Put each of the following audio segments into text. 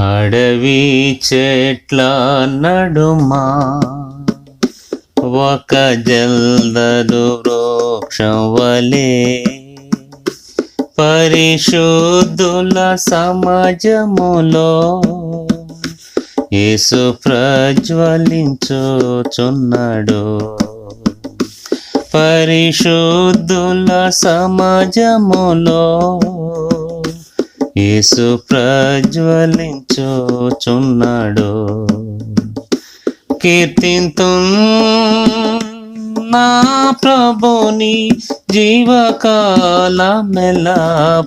అడవి చెట్ల నడుమా ఒక జల్దరు వృక్షం వలే. పరిశుద్ధుల సమాజములో యేసు ప్రజ్వలించుచున్నాడు. పరిశుద్ధుల సమాజములో యేసు ప్రజ్వలించుచున్నాడు. కీర్తింతు నా ప్రభుని జీవకాలమెలా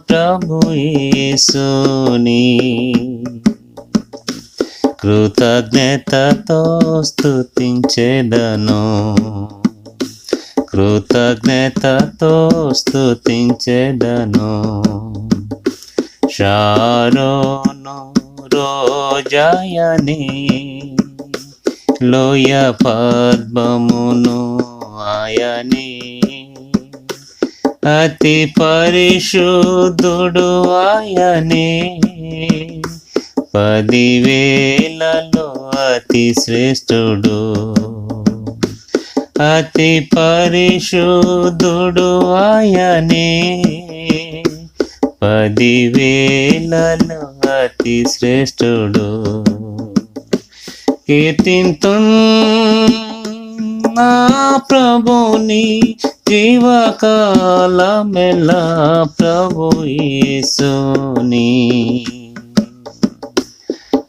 ప్రభు యేసుని. కృతజ్ఞతతో స్థుతించేదను కృతజ్ఞతతో స్థుతించేదను షారోను రోజాయని లోయ పద్మమును ఆయని అతి పరిశుద్ధుడు ఆయనే పదివేలలో అతి శ్రేష్ఠుడు. అతి పరిశుద్ధుడు ఆయనే పదివేలలో అతి శ్రేష్ఠుడు. కీర్తింతు నా ప్రభుని జీవకాలమెలా ప్రభు యేసుని.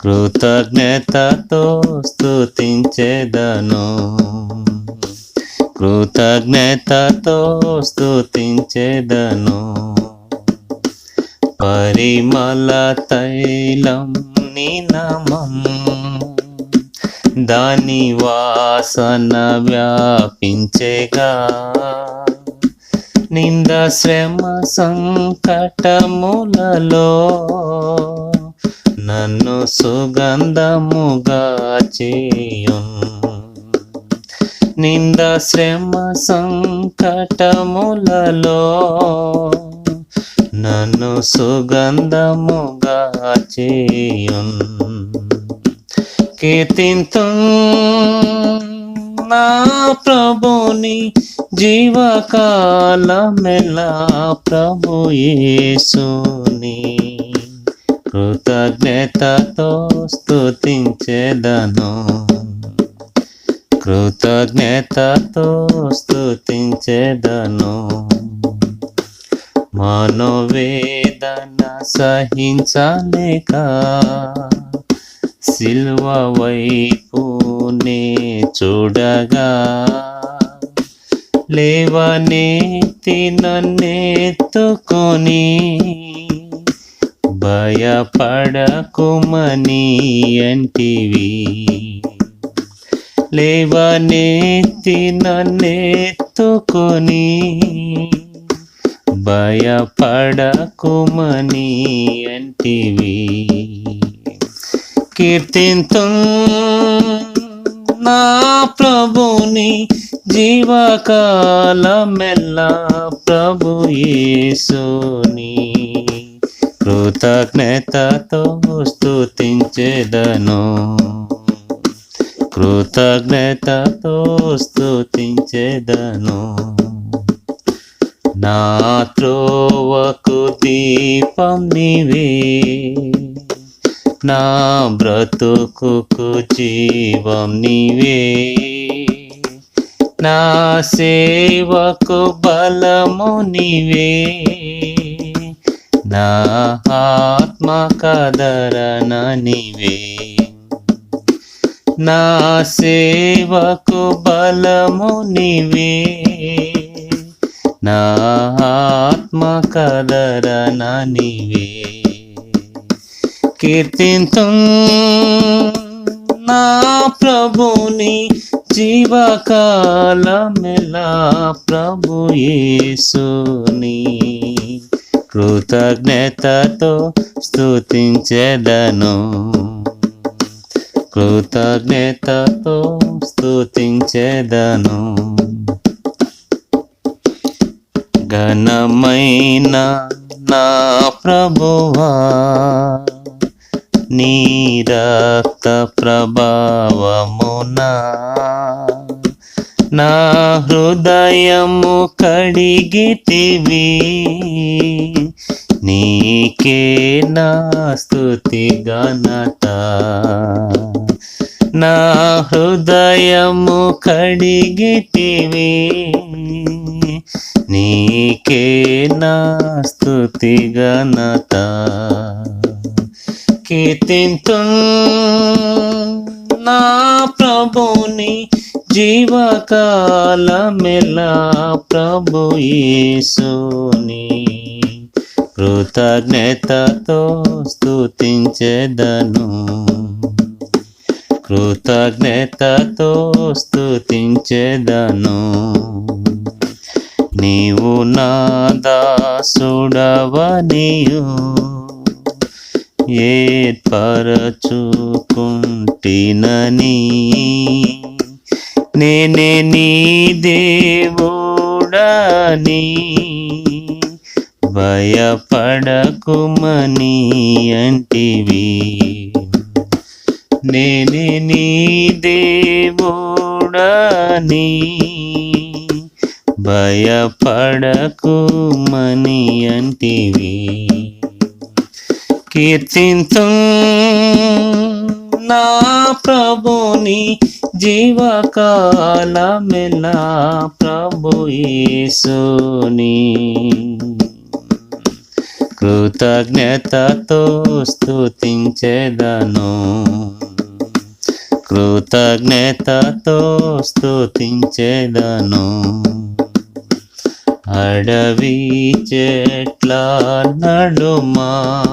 కృతజ్ఞతతో స్థుతించేదను కృతజ్ఞతతో స్తుతించెదను. పరిమళ తైలం నినమం దాని వాసన వ్యాపించేగా. నింద శ్రమ సంకటములలో నన్ను సుగంధముగా చేయున్. నింద శ్రమ సంకటములలో నన్ను సుగంధముగా చేయున్ కీర్తింతు నా ప్రభుని జీవకాలమెలా ప్రభు యేసుని. కృతజ్ఞతతో స్తుతించెదను. కృతజ్ఞతతో స్తుతించెదను. మనోవేదన సహించలేక సిల్వ వైపునే చూడగా లేవనెత్తి నన్నెత్తుకొని భయపడకుమని అంటివి. లేవనెత్తి నన్నెత్తుకొని భయపడకుమని అంటివి. కీర్తింతు నా ప్రభుని జీవకాలమెల్లా ప్రభు యేసుని కృతజ్ఞతతో స్థుతించెదను కృతజ్ఞతతో స్థుతించెదను నా త్రోవకు దీపం నీవే. నా బ్రతుకు జీవం నీవే. నా సేవకు బలము నీవే. నా ఆత్మ కదరణ నీవే. నా సేవకు బలము నీవే. నా ఆత్మ కదరణ నీవే. కీర్తింతు నా ప్రభుని జీవకాలమెలా ప్రభు యేసుని కృతజ్ఞతతో స్తుతించెదను. కృతజ్ఞతతో స్తుతించెదను. ఘనమైన నా ప్రభువా నీ రక్త ప్రభావమునా. నా హృదయము కడిగితివి నీకే నా స్తుతి ఘనత. నా హృదయము కడిగితివి నీకే నా స్తుతి ఘనత కీర్తింతు నా ప్రభుని జీవకాలమెలా? ప్రభు యేసుని కృతజ్ఞతతో స్తుతించెదను. కృతజ్ఞతతో స్తుతించెదను. నీవు నా దాసుడవనియు ఏర్పరచుకుంటినని నేనే నీ దేవుడని భయపడకుమని అంటివి. నేనే నీ దేవుడని భయపడకుమని అంటివి కీర్తింతు నా ప్రభుని జీవకాలమెలా ప్రభు యేసుని. కృతజ్ఞతతో స్తుతించెదను. కృతజ్ఞతతో స్తుతించెదను. అడవి చెట్ల నడుమా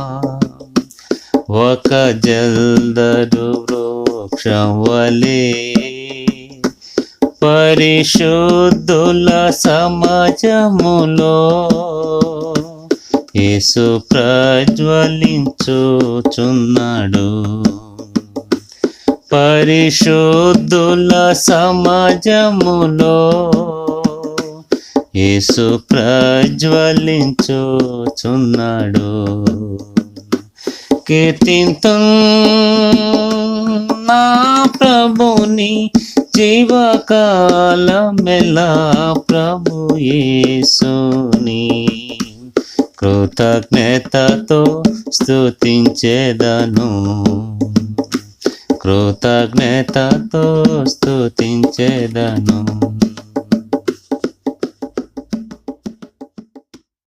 ఒక జల్దరు వృక్షం వలే. పరిశుద్ధుల సమాజములో యేసు ప్రజ్వలించుచున్నాడు. పరిశుద్ధుల సమాజములో యేసు ప్రజ్వలించుచున్నాడు. కీర్తింతు నా ప్రభుని జీవకాలమెలా ప్రభు యేసుని కృతజ్ఞతతో స్థుతించేదను కృతజ్ఞతతో స్థుతించేదను